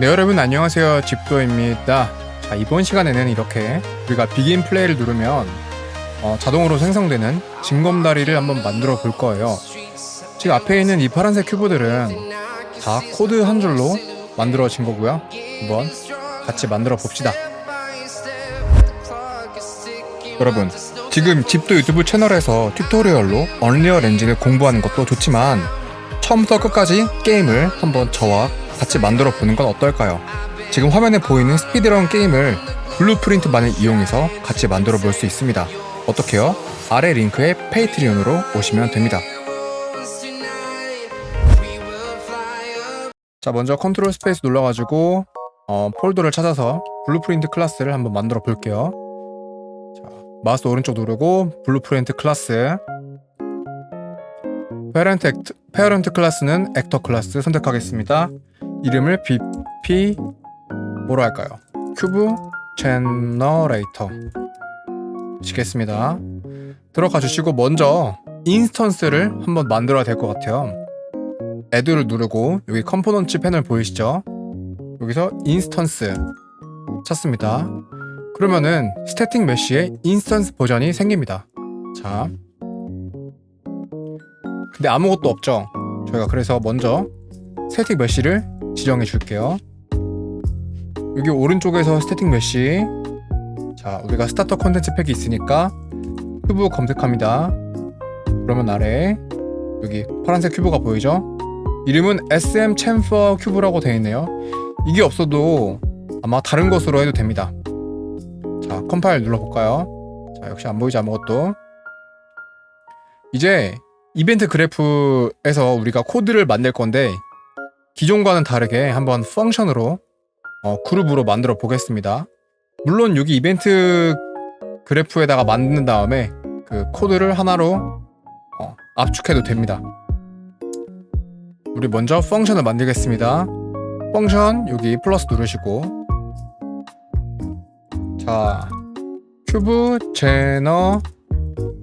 네 여러분 안녕하세요. 집도입니다. 자 이번 시간에는 이렇게 우리가 비긴 플레이를 누르면 어, 자동으로 생성되는 징검다리를 한번 만들어 볼 거예요. 지금 앞에 있는 이 파란색 큐브들은 다 코드 한 줄로 만들어진 거고요. 한번 같이 만들어 봅시다. 여러분 지금 집도 유튜브 채널에서 튜토리얼로 언리얼 엔진을 공부하는 것도 좋지만 처음부터 끝까지 게임을 한번 저와 같이 만들어 보는 건 어떨까요? 지금 화면에 보이는 스피드런 게임을 블루프린트만을 이용해서 같이 만들어 볼 수 있습니다. 어떻게요? 아래 링크에 페이트리온으로 오시면 됩니다. 자, 먼저 컨트롤 스페이스 눌러가지고 어, 폴더를 찾아서 블루프린트 클래스를 한번 만들어 볼게요. 자, 마우스 오른쪽 누르고 블루프린트 클래스 페어런트 액트, 페어런트 클래스는 액터 클래스 선택하겠습니다. 이름을 BP 뭐로 할까요? 큐브 제너레이터 시겠습니다. 들어가 주시고 먼저 인스턴스를 한번 만들어야 될 것 같아요. 애드를 누르고 여기 컴포넌트 패널 보이시죠? 여기서 인스턴스 찾습니다. 그러면은 스태틱 메쉬의 인스턴스 버전이 생깁니다. 자, 근데 아무것도 없죠. 저희가 그래서 먼저 스태틱 메쉬를 지정해 줄게요. 여기 오른쪽에서 스태틱 메쉬 자 우리가 스타터 콘텐츠 팩이 있으니까 큐브 검색합니다. 그러면 아래 여기 파란색 큐브가 보이죠? 이름은 SM 챔퍼 큐브라고 되어 있네요. 이게 없어도 아마 다른 것으로 해도 됩니다. 자 컴파일 눌러볼까요? 자 역시 안 보이지 아무것도. 이제 이벤트 그래프에서 우리가 코드를 만들 건데 기존과는 다르게 한번 펑션으로 어, 그룹으로 만들어 보겠습니다. 물론 여기 이벤트 그래프에다가 만든 다음에 그 코드를 하나로 어, 압축해도 됩니다. 우리 먼저 펑션을 만들겠습니다. 펑션 여기 플러스 누르시고 자 큐브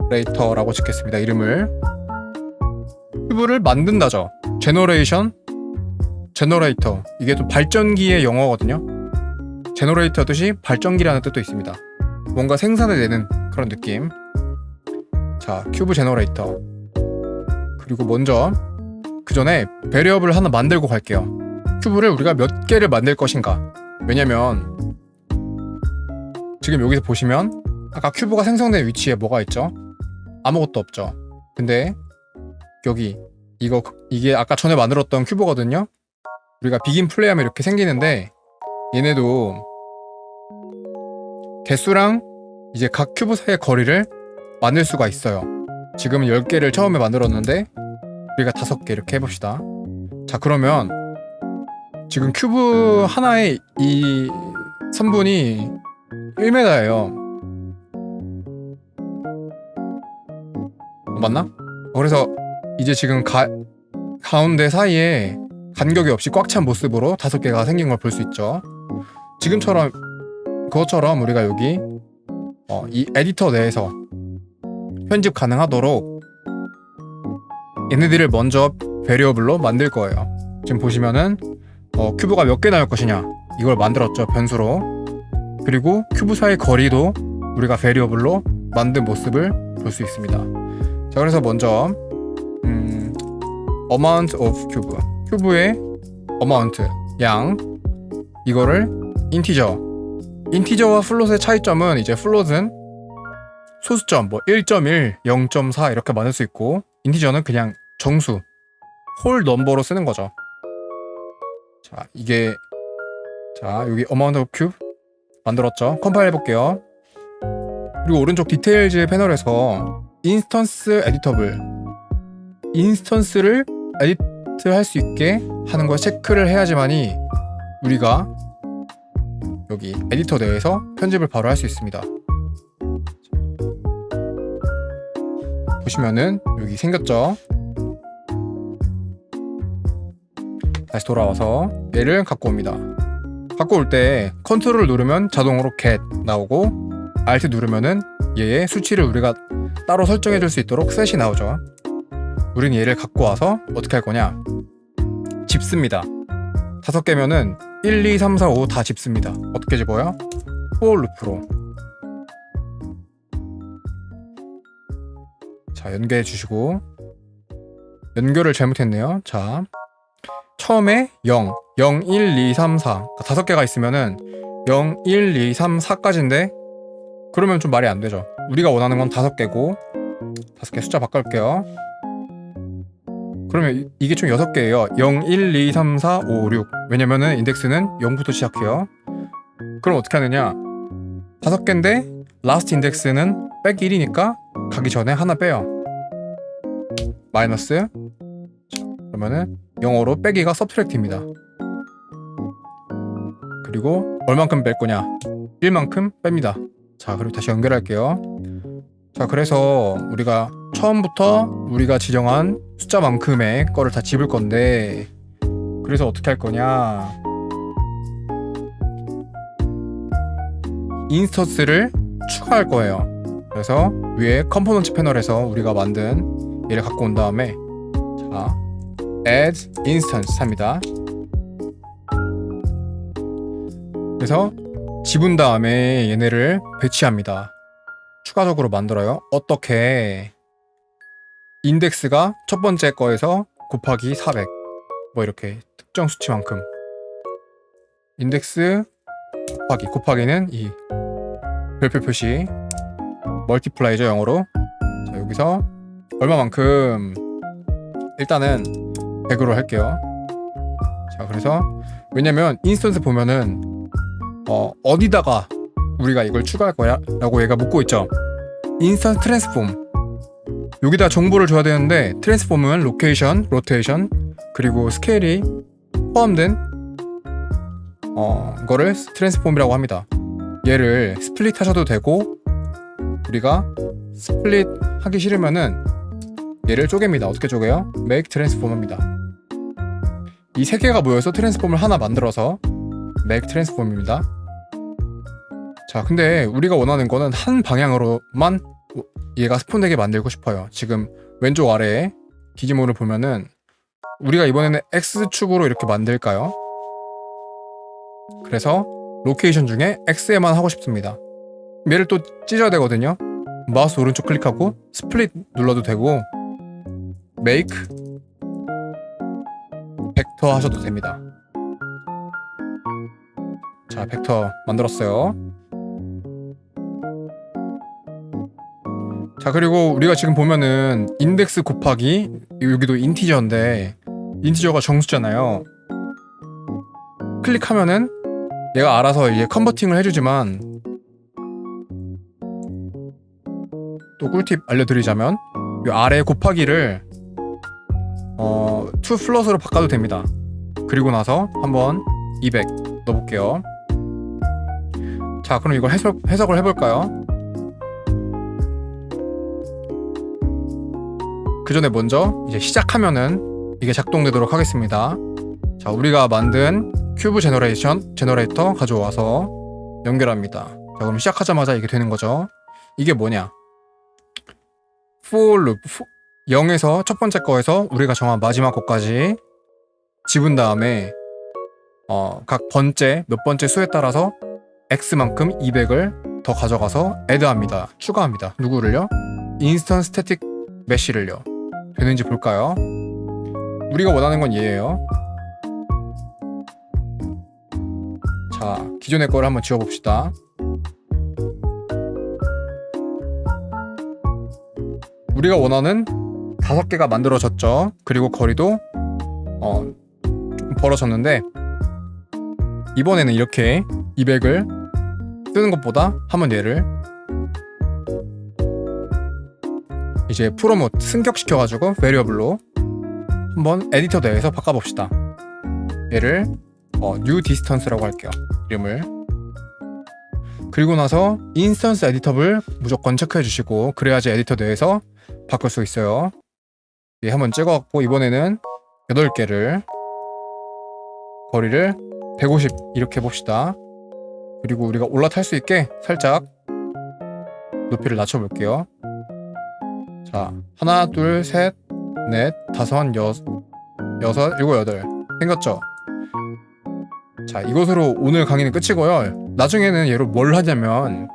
제너레이터라고 짓겠습니다. 이름을 큐브를 만든다죠. 제너레이션 제너레이터 이게 또 발전기의 영어거든요. 제너레이터 뜻이 발전기라는 뜻도 있습니다. 뭔가 생산을 내는 그런 느낌. 자, 큐브 제너레이터. 그리고 먼저 그 전에 베리어블 하나 만들고 갈게요. 큐브를 우리가 몇 개를 만들 것인가? 왜냐면 지금 여기서 보시면 아까 큐브가 생성된 위치에 뭐가 있죠? 아무것도 없죠. 근데 여기 이거 이게 아까 전에 만들었던 큐브거든요. 우리가 비긴 플레이하면 이렇게 생기는데 얘네도 개수랑 이제 각 큐브 사이의 거리를 만들 수가 있어요. 지금 10개를 처음에 만들었는데 우리가 5개 이렇게 해봅시다. 자 그러면 지금 큐브 하나의 이 선분이 1m예요. 맞나? 그래서 이제 지금 가, 가운데 사이에 간격이 없이 꽉 찬 모습으로 다섯 개가 생긴 걸 볼 수 있죠. 지금처럼 그것처럼 우리가 여기 어, 이 에디터 내에서 편집 가능하도록 얘네들을 먼저 베리어블로 만들 거예요. 지금 보시면은 어, 큐브가 몇 개 나올 것이냐 이걸 만들었죠 변수로 그리고 큐브 사이 거리도 우리가 베리어블로 만든 모습을 볼 수 있습니다. 자 그래서 먼저 음, amount of cube 큐브의 amount 양 이거를 인티저 인티저와 플롯의 차이점은 이제 플롯은 소수점 뭐 1.1, 0.4 이렇게 만들 수 있고 인티저는 그냥 정수 홀 넘버로 쓰는 거죠. 자 이게 자 여기 amount of cube 만들었죠. 컴파일 해볼게요. 그리고 오른쪽 디테일즈 패널에서 인스턴스 에디터블 인스턴스를 에디트 할 수 있게 하는 걸 체크를 해야지만이 우리가 여기 에디터 내에서 편집을 바로 할 수 있습니다. 보시면은 여기 생겼죠? 다시 돌아와서 얘를 갖고 옵니다. 갖고 올 때 컨트롤을 누르면 자동으로 get 나오고 alt 누르면은 얘의 수치를 우리가 따로 설정해 줄 수 있도록 셋이 나오죠. 우린 얘를 갖고 와서 어떻게 할 거냐? 집습니다. 다섯 개면은 1, 2, 3, 4, 5 다 집습니다. 어떻게 집어요? for 루프로. 자, 연결해 주시고 연결을 잘못했네요. 자, 처음에 0, 0, 1, 2, 3, 4 그러니까 다섯 개가 있으면은 0, 1, 2, 3, 4까지인데 그러면 좀 말이 안 되죠. 우리가 원하는 건 다섯 개고 다섯 개 숫자 바꿀게요. 그러면 이- 이게 총 여섯 개예요. 0, 1, 2, 3, 4, 5, 6. 왜냐면은 인덱스는 0부터 시작해요. 그럼 어떻게 하느냐? 다섯 개인데 라스트 인덱스는 백 1이니까 가기 전에 하나 빼요. 마이너스. 자, 그러면은 영어로 빼기가 서브트랙트입니다. 그리고 얼만큼 뺄 거냐? 1만큼 뺍니다. 자, 그리고 다시 연결할게요. 자, 그래서 우리가 처음부터 우리가 지정한 숫자만큼의 거를 다 집을 건데 그래서 어떻게 할 거냐? 인스턴스를 추가할 거예요. 그래서 위에 컴포넌트 패널에서 우리가 만든 얘를 갖고 온 다음에 자, add instance 합니다. 그래서 집은 다음에 얘네를 배치합니다. 추가적으로 만들어요. 어떻게 인덱스가 첫 번째 거에서 곱하기 400. 뭐 이렇게 특정 수치만큼. 인덱스 곱하기 곱하기는 이 별표 표시 멀티플라이죠 영어로. 자, 여기서 얼마만큼 일단은 100으로 할게요. 자, 그래서 왜냐면 인스턴스 보면은 어, 어디다가 우리가 이걸 추가할 거야? 라고 얘가 묻고 있죠. 인스턴스 트랜스폼. 여기다 정보를 줘야 되는데 트랜스폼은 로케이션, 로테이션, 그리고 스케일이 포함된 어, 거를 트랜스폼이라고 합니다. 얘를 스플릿 하셔도 되고 우리가 스플릿 하기 싫으면은 얘를 쪼갭니다. 어떻게 쪼개요? make transform 합니다. 이 세 개가 모여서 트랜스폼을 하나 만들어서 make transform입니다. 자, 근데 우리가 원하는 거는 한 방향으로만 얘가 스폰되게 만들고 싶어요. 지금 왼쪽 아래에 기지모를 보면은 우리가 이번에는 X축으로 이렇게 만들까요? 그래서 로케이션 중에 X에만 하고 싶습니다. 얘를 또 찢어야 되거든요. 마우스 오른쪽 클릭하고 스플릿 눌러도 되고 make 벡터 하셔도 됩니다. 자, 벡터 만들었어요. 자, 그리고 우리가 지금 보면은 인덱스 곱하기 여기도 인티저인데 인티저가 정수잖아요. 클릭하면은 얘가 알아서 이제 컨버팅을 해주지만 또 꿀팁 알려드리자면 이 아래 곱하기를 어, to 플러스로 바꿔도 됩니다. 그리고 나서 한번 200 넣어볼게요. 자, 그럼 이걸 해석, 해석을 해볼까요? 그 전에 먼저 이제 시작하면은 이게 작동되도록 하겠습니다. 자, 우리가 만든 큐브 제너레이션 제너레이터 가져와서 연결합니다. 자, 그럼 시작하자마자 이게 되는 거죠. 이게 뭐냐? for loop 0에서 첫 번째 거에서 우리가 정한 마지막 거까지 집은 다음에 어, 각 번째 몇 번째 수에 따라서 x만큼 200을 더 가져가서 add합니다. 추가합니다. 누구를요? 인스턴 스태틱 메시를요. 되는지 볼까요? 우리가 원하는 건 얘예요. 자, 기존의 거를 한번 지워봅시다. 우리가 원하는 다섯 개가 만들어졌죠. 그리고 거리도 어, 조금 벌어졌는데 이번에는 이렇게 200을 쓰는 것보다 한번 얘를 이제 프로모트 승격시켜가지고 베리어블로 한번 에디터 내에서 바꿔봅시다. 얘를 어, new distance라고 할게요. 이름을. 그리고 나서 인스턴스 에디터블 무조건 체크해 주시고 그래야지 에디터 내에서 바꿀 수 있어요. 예, 한번 찍어갖고 이번에는 8개를 거리를 150 이렇게 해봅시다. 그리고 우리가 올라탈 수 있게 살짝 높이를 낮춰볼게요. 자, 하나, 둘, 셋, 넷, 다섯, 여섯, 여섯, 일곱, 여덟. 생겼죠? 자 이것으로 오늘 강의는 끝이고요. 나중에는 얘로 뭘 하냐면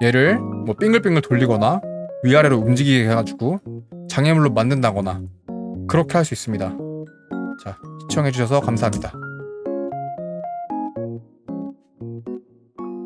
얘를 뭐 빙글빙글 돌리거나 위아래로 움직이게 해가지고 장애물로 만든다거나 그렇게 할 수 있습니다. 자 시청해주셔서 감사합니다